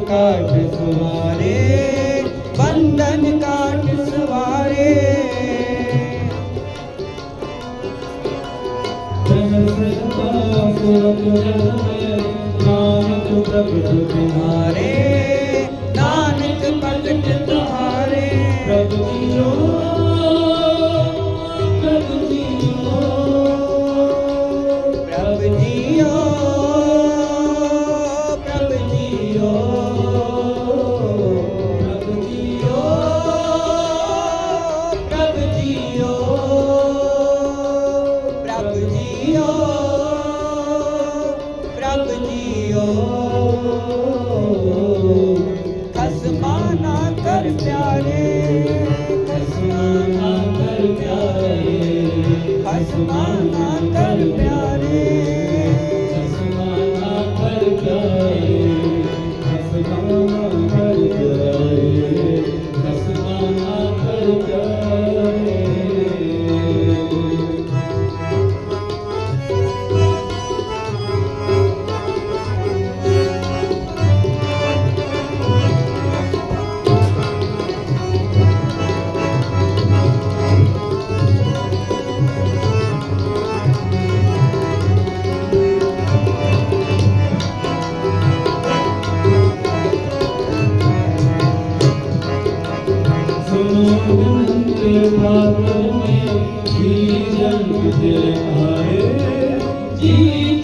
ਕਾਠ ਸਵਾਰੇ ਬੰਧਨ ਕਾਠ ਸਵਾਰੇ ਸਰਸਤਾ ਪੁਰਖ ਨਾਨਕ ਪ੍ਰਭ ਬਿਹਾਰੇ You. भाग में जी जन्म दे आए जी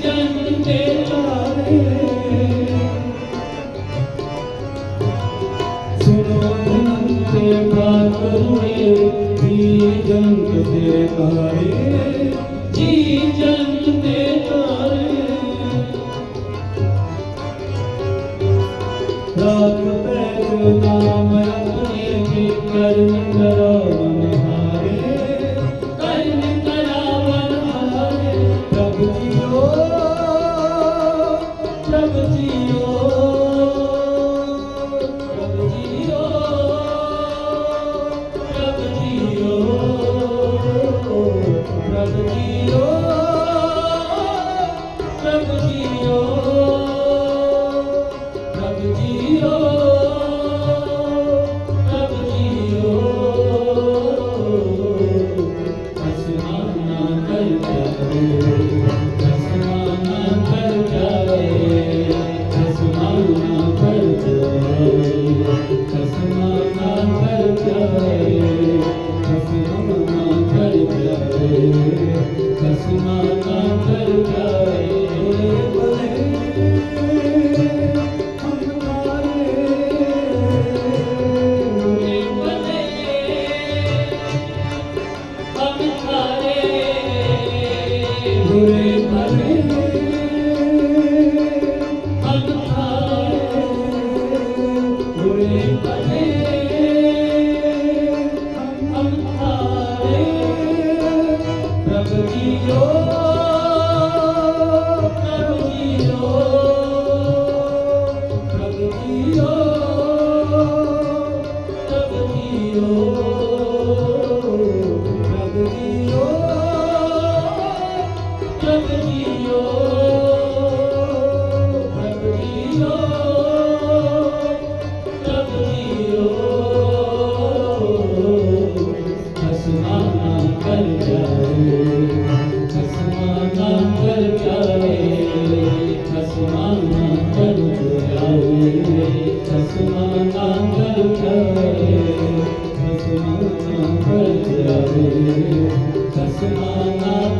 जन्म दे आए सुनो अनंत भाग में जी जन्म दे आए जी जन्म दे आए राग पैर नाम अपने के कर्म करा Sasumana